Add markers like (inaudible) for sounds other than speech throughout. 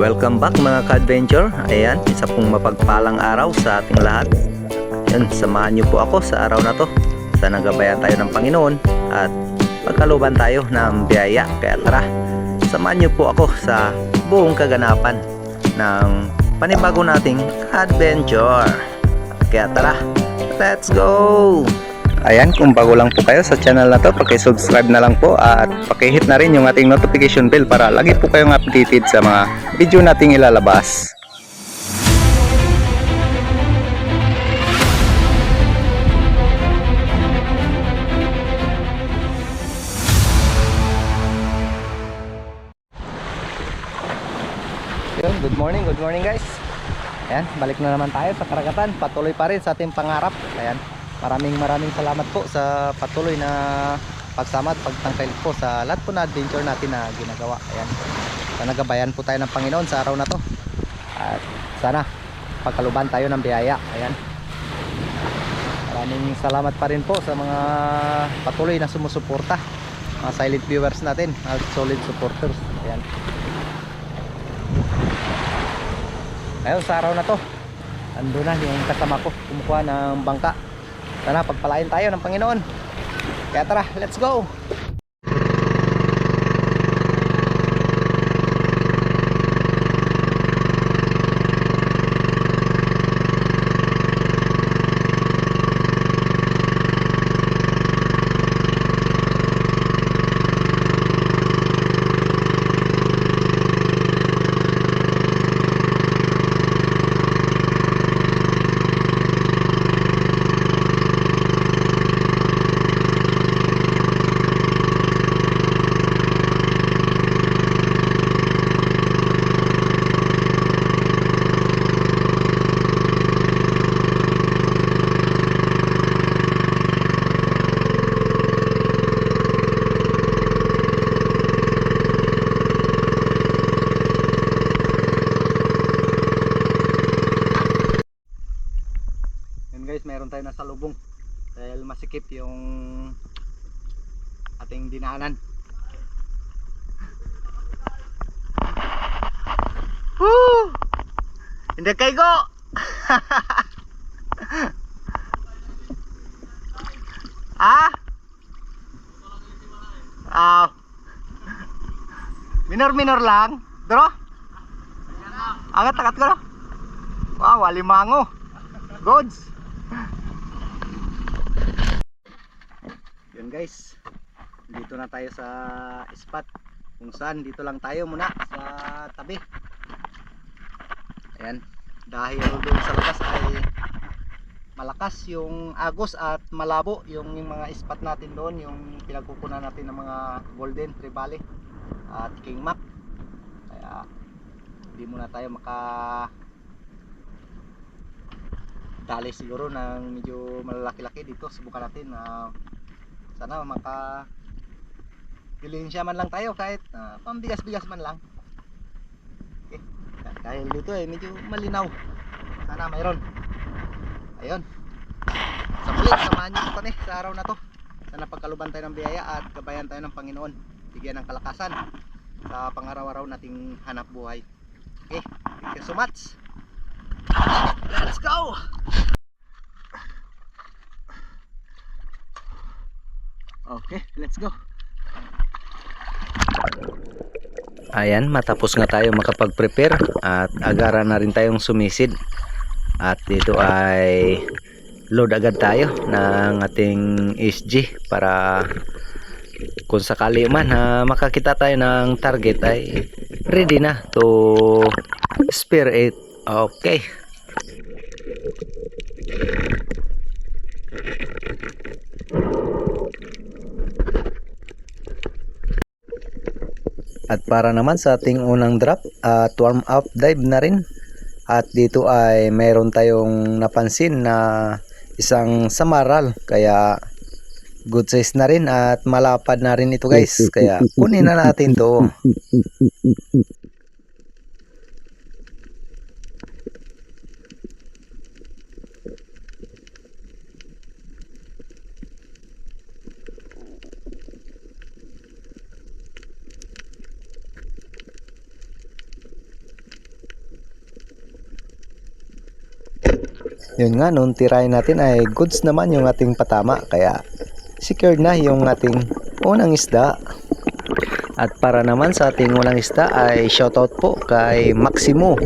Welcome back mga ka-adventure. Ayan, isa pong mapagpalang araw sa ating lahat. Yan, samahan niyo po ako sa araw na to. Sa nagabayan tayo ng Panginoon at pagkaluban tayo ng biyaya. Kaya tara, samahan niyo po ako sa buong kaganapan ng panibago nating adventure. Kaya tara, let's go! Ayan, kung bago lang po kayo sa channel na to, paki-subscribe na lang po at paki-hit na rin yung ating notification bell para lagi po kayong updated sa mga video nating ilalabas. Yun, good morning, good morning guys. Ayan, balik na naman tayo sa karagatan. Patuloy pa rin sa ating pangarap. Ayan, maraming maraming salamat po sa patuloy na pagsama at pagtangkay po sa lahat po na adventure natin na ginagawa. Ayan, sana gabayan po tayo ng Panginoon sa araw na to. At sana pagkaluban tayo ng biyaya. Ayan. Maraming salamat pa rin po sa mga patuloy na sumusuporta. Mga silent viewers natin, at solid supporters. Ayan. Ngayon sa araw na to Ando na yung kasama ko Kumukuha ng bangka Sana pagpalain tayo ng Panginoon. Kaya tara, let's go Yun guys, meron tayo nasa lubong Dahil masikip yung ating dinaanan Woo! Hindi kayo go! (laughs) ah? Ah. Minor minor lang. Dro? Angat angat ko. Wow, alimango. Goods. Yun guys. Dito na tayo sa spot kung saan dito lang tayo muna sa tabi. Ayan. Dahil doon sa labas ay malakas yung agos at malabo yung, yung mga spot natin doon yung pinagkukunan natin ng mga golden trevally at king mac kaya hindi muna tayo maka dali siguro ng medyo malalaki-laki dito subukan natin na sana maka dilensya man lang tayo kahit uh, pambigas-bigas man lang. Okay. dahil dito eh medyo malinaw. Sana mayroon. Ayun. Sa muli samahan niyo kami sa araw na to. Sana pagkaluban tayo ng biyaya at gabayan tayo ng Panginoon. Bigyan ng kalakasan sa pangaraw-araw nating hanap buhay. Okay. Thank you so much. Let's go Okay, let's go. Ayan, matapos nga tayo makapag-prepare at agara na rin tayong sumisid. At dito ay load agad tayo ng ating SG para kung sakali man na makakita tayo ng target ay ready na to spear it. Okay. At para naman sa ating unang drop at warm up dive na rin. At dito ay mayroon tayong napansin na isang samaral kaya good size na rin at malapad na rin ito guys. (laughs) Kaya kunin na natin to. (laughs) Yun nga, nung tirahin natin ay goods naman yung ating patama. Kaya secured na yung ating unang isda. At para naman sa ating unang isda ay shoutout po kay Maximo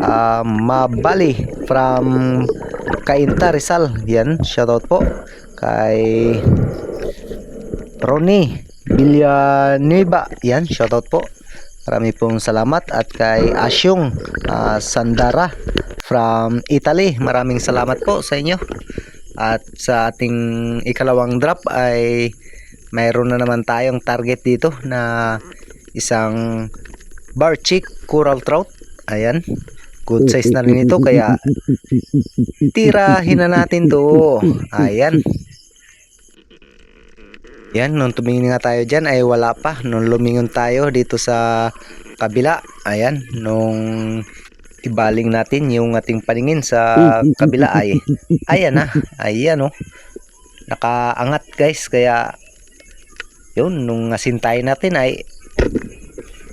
ah, Mabali from Cainta Rizal. Yan, shoutout po kay Ronnie Villanueva. Yan, shoutout po. Marami pong salamat at kay Asyong ah, Sandara from Italy. Maraming salamat po sa inyo. At sa ating ikalawang drop ay mayroon na naman tayong target dito na isang barchick coral trout. Ayan. Good size na rin ito kaya tirahin na natin to. Ayan. Yan, nung tumingin nga tayo dyan ay wala pa. Nung lumingon tayo dito sa kabila, ayan, nung ibaling natin yung ating paningin sa (laughs) kabila ay, ayan na, ayan oh. Nakaangat guys, kaya yun, nung asintay natin ay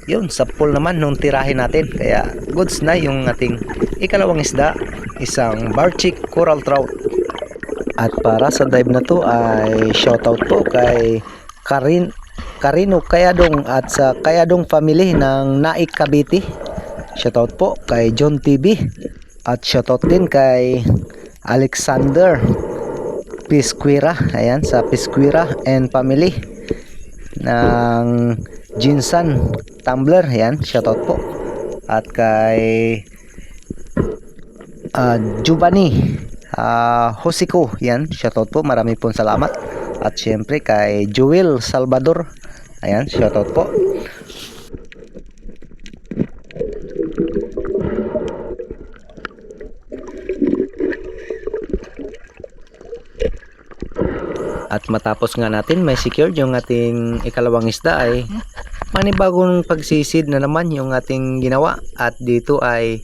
yun, sa pool naman nung tirahin natin. Kaya goods na yung ating ikalawang isda, isang barchick coral trout. At para sa dive na to ay shoutout po kay Karin Karino Kayadong at sa Kayadong family ng Naik Cavite. Shoutout po kay John TV at shoutout din kay Alexander Pisquira. Ayan sa Pisquira and family ng Jinsan Tumblr. Ayan, shoutout po. At kay uh, Giovanni uh, Hosiko yan shoutout po marami pong salamat at syempre kay Joel Salvador ayan shoutout po at matapos nga natin may secured yung ating ikalawang isda ay manibagong pagsisid na naman yung ating ginawa. At dito ay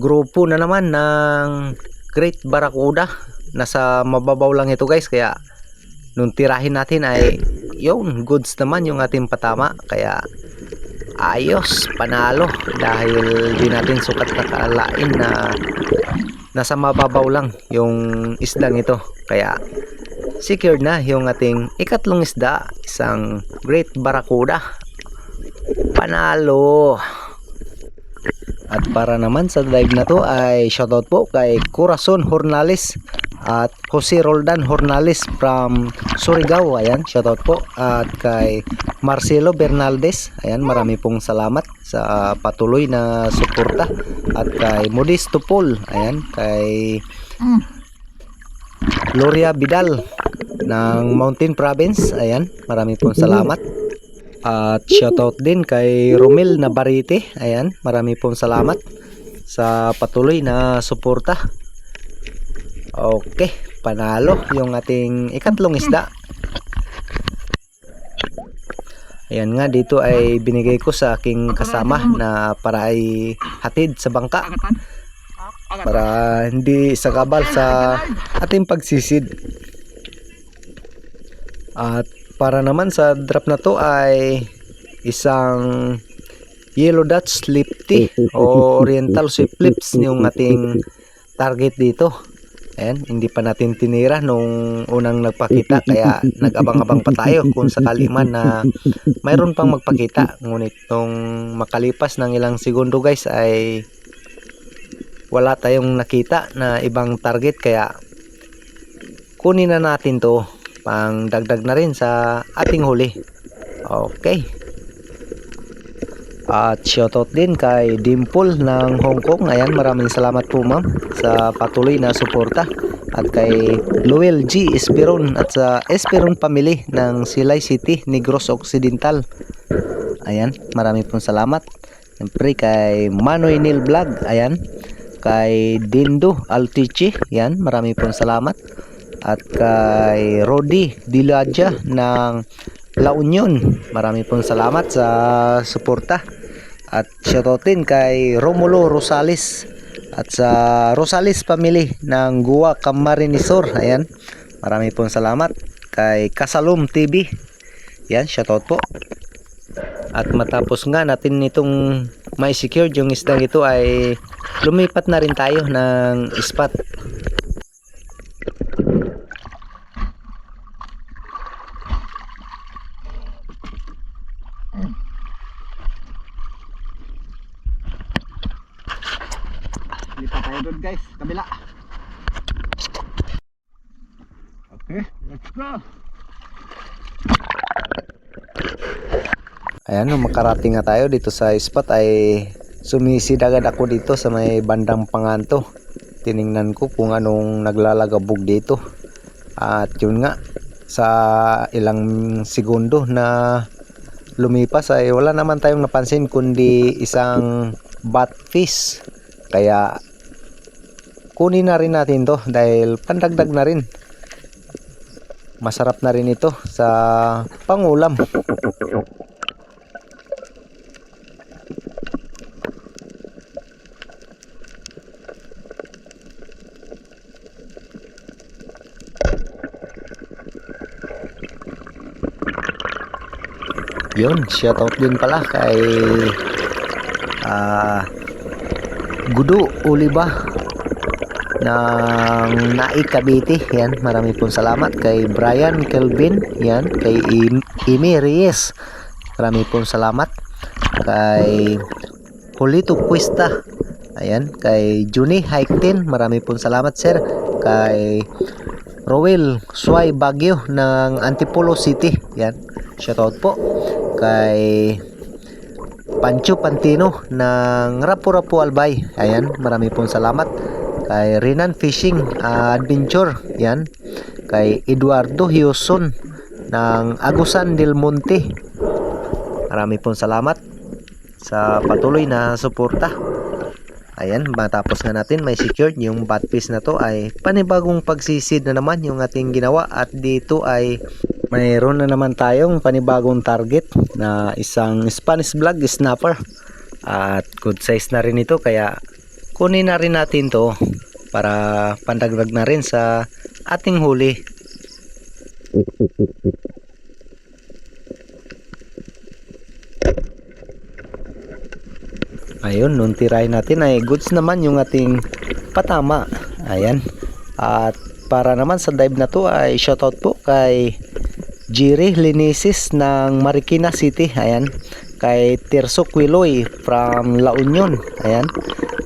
grupo na naman ng Great Barracuda. Nasa mababaw lang ito guys. Kaya nung tirahin natin ay yung goods naman yung ating patama. Kaya ayos panalo. Dahil di natin sukat nakalain na nasa mababaw lang yung isdang ito. Kaya secured na yung ating ikatlong isda isang Great Barracuda. Panalo at para naman sa dive na to ay shoutout po kay Corazon Hornales at Jose Roldan Hornales from Surigao. Ayan, shoutout po. At kay Marcelo Bernaldez. Ayan, marami pong salamat sa patuloy na suporta. At kay Modesto Paul. Ayan, kay Gloria Vidal ng Mountain Province. Ayan, marami pong salamat. At shoutout din kay Romel Navarrete. Ayan, marami pong salamat sa patuloy na suporta. Okay, panalo yung ating ikatlong isda. Ayan nga, dito ay binigay ko sa aking kasama na para ay hatid sa bangka. Para hindi sagabal sa ating pagsisid. At para naman sa drop na to ay isang yellow dot slip tea o oriental sweet lips yung ating target dito. Ayan hindi pa natin tinira nung unang nagpakita kaya nag-abang-abang pa tayo kung sakali man na mayroon pang magpakita. Ngunit nung makalipas ng ilang segundo guys ay wala tayong nakita na ibang target kaya kunin na natin to pang dagdag na rin sa ating huli. Okay. At shoutout din kay Dimple ng Hong Kong. Ayan maraming salamat po ma'am sa patuloy na suporta. At kay Luel G. Esperon at sa Esperon family ng Silay City, Negros Occidental. Ayan maraming pong salamat. Siyempre kay Manoy Neil Vlog. Ayan. Kay Dindo Altichi yan maraming pong salamat at kay Rodi Diladja ng La Union. Marami pong salamat sa suporta. At shoutoutin kay Romulo Rosales at sa Rosales family ng Gua Camarinesor. Ayan. Marami pong salamat kay Kasalum TV. Yan, shoutout po. At matapos nga natin itong may secure yung isdang ito ay lumipat na rin tayo ng spot Lipat tayo doon guys, kabila. Okay, let's go. Makarating nga tayo dito sa spot ay sumisid agad ako dito sa may bandang panganto. Tiningnan ko kung anong naglalagabog dito. At yun nga, sa ilang segundo na lumipas ay wala naman tayong napansin kundi isang batfish. Kaya kunin na rin natin to dahil pandagdag na rin. Masarap na rin ito sa pangulam. Yun, shoutout din pala kay ah Gudu Uliba ng Nai Cavite. Yan, marami pong salamat kay Brian Kelvin. Yan, kay Im Imi Reyes. Marami pong salamat kay Julito Cuesta. Ayan, kay Juni Haiktin. Marami pong salamat sir. Kay Roel Suay Bagyo ng Antipolo City. Yan, shoutout po kay Pancho Pantino ng Rapu Rapu Albay. Ayan, marami pong salamat. Kay Renan Fishing ah, Adventure. Yan. Kay Eduardo Hioson ng Agusan del Monte. Marami pong salamat sa patuloy na suporta. Ayan, matapos nga natin may secured yung bat piece na to ay panibagong pagsisid na naman yung ating ginawa at dito ay mayroon na naman tayong panibagong target na isang Spanish vlog snapper. At good size na rin ito kaya kunin na rin natin to para pandagdag na rin sa ating huli. Ayun nung tirahin natin ay goods naman yung ating patama. Ayan. At para naman sa dive na to ay shoutout po kay Jiri Linisis ng Marikina City. Ayan. Kay Tirso Quiloy from La Union. Ayan.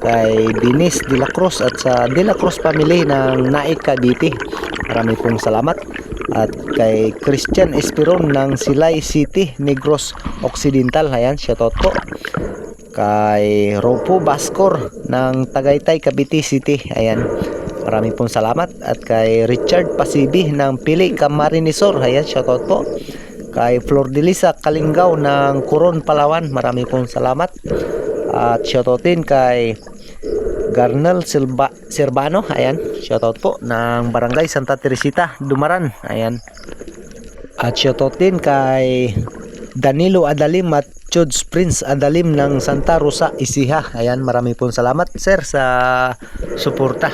Kay Dinis De La Cruz at sa De La Cruz family ng Naik Cavite. Marami pong salamat. At kay Christian Esperon ng Silay City Negros Occidental. Ayan shoutout po. Kay Ropo Bascor ng Tagaytay Cavite City. Ayan Maraming pong salamat at kay Richard Pasibi ng Pili Camarinesor. Ayan, shoutout po. Kay Flor de Lisa Kalingaw ng Coron Palawan. Maraming pong salamat. At shoutout din kay Garnel Silva Sirbano. Ayan, shoutout po ng Barangay Santa Teresita, Dumaran. Ayan. At shoutout din kay Danilo Adalim at Chuds Prince Adalim ng Santa Rosa, Isiha. Ayan, maraming pong salamat sir sa suporta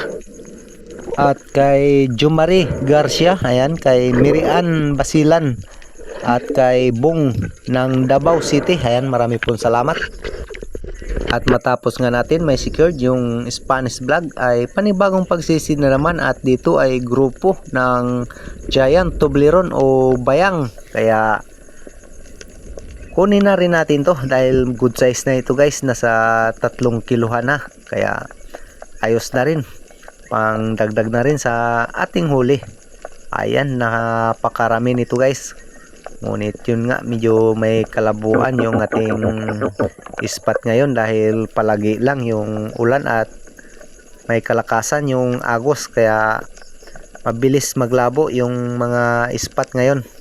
at kay Jumari Garcia ayan kay Mirian Basilan at kay Bong ng Davao City ayan marami pong salamat. At matapos nga natin may secured yung Spanish vlog ay panibagong pagsisid na naman at dito ay grupo ng Giant Toblerone o Bayang. Kaya kunin na rin natin to dahil good size na ito guys nasa tatlong kiluhan na. Kaya ayos na rin pang dagdag na rin sa ating huli. Ayan napakarami nito guys. Ngunit yun nga medyo may kalabuan yung ating spot ngayon dahil palagi lang yung ulan at may kalakasan yung agos. Kaya mabilis maglabo yung mga spot ngayon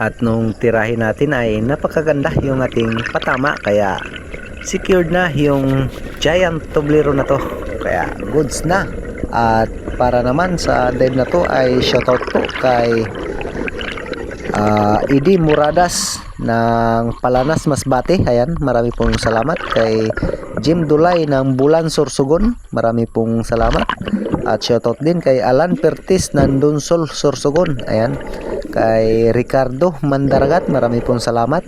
At nung tirahin natin ay napakaganda yung ating patama kaya secured na yung giant toblero na to. Kaya goods na. At para naman sa dive na to ay shoutout po kay uh, Idi Muradas ng Palanas Masbate. Ayan, marami pong salamat kay Jim Dulay ng Bulan Sorsogon. Marami pong salamat. At shoutout din kay Alan Pertis ng Dunsol Sorsogon. Ayan kay Ricardo Mandaragat, marami pong salamat.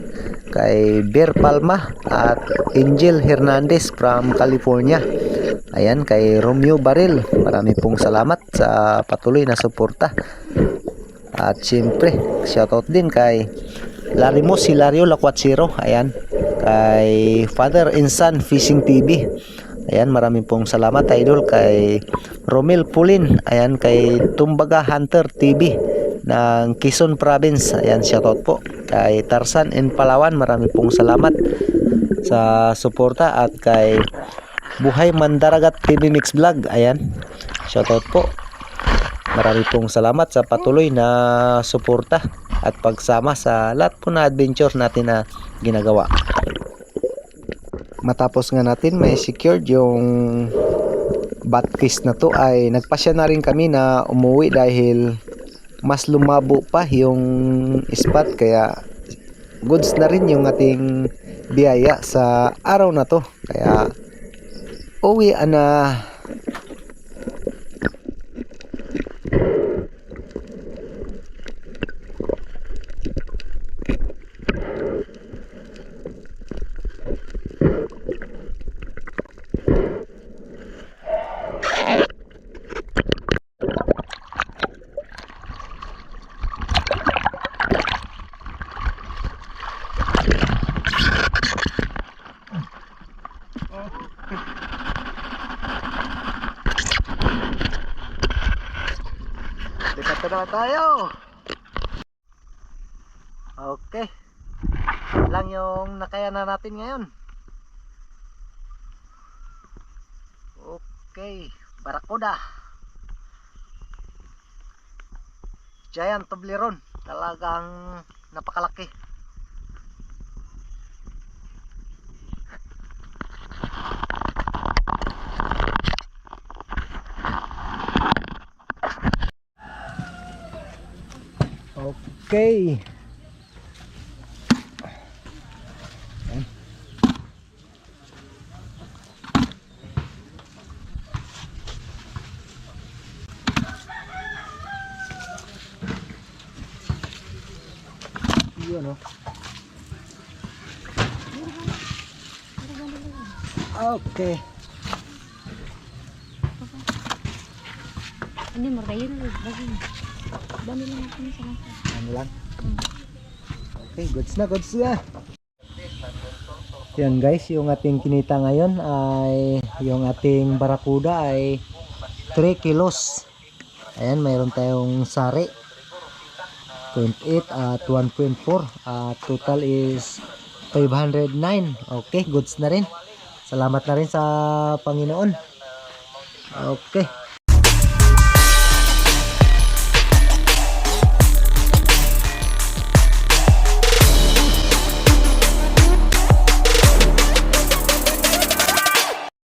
Kay Bear Palma at Angel Hernandez from California. Ayan, kay Romeo Baril, marami pong salamat sa patuloy na suporta. At syempre, shoutout din kay Larimos Hilario Lacuatsiro. Ayan, kay Father and Son Fishing TV. Ayan, maraming pong salamat idol kay Romel Pulin. Ayan, kay Tumbaga Hunter TV ng Quezon Province. Ayan, shoutout po. Kay Tarsan and Palawan, maraming pong salamat sa suporta at kay Buhay Mandaragat TV Mix Vlog. Ayan, shoutout po. Marami pong salamat sa patuloy na suporta at pagsama sa lahat po na adventure natin na ginagawa. Matapos nga natin may secured yung batfish na to ay nagpasya na rin kami na umuwi dahil mas lumabo pa yung spot. Kaya goods na rin yung ating biyaya sa araw na to. Kaya uwi na Dito na tayo. Okay. Lang yung nakayanan natin ngayon. Okay. Barakuda. Giant Toblerone. Talagang napakalaki. Okay. Ayan. Oh. Okay. Hindi, margayin na rin. Dami lang ako sa mga. Ano lang? Okay, goods na, goods na. Yan guys, yung ating kinita ngayon ay yung ating barakuda ay 3 kilos. Ayan, mayroon tayong sari. 0.8 at 1.4. At total is 509. Okay, goods na rin. Salamat na rin sa Panginoon. Okay.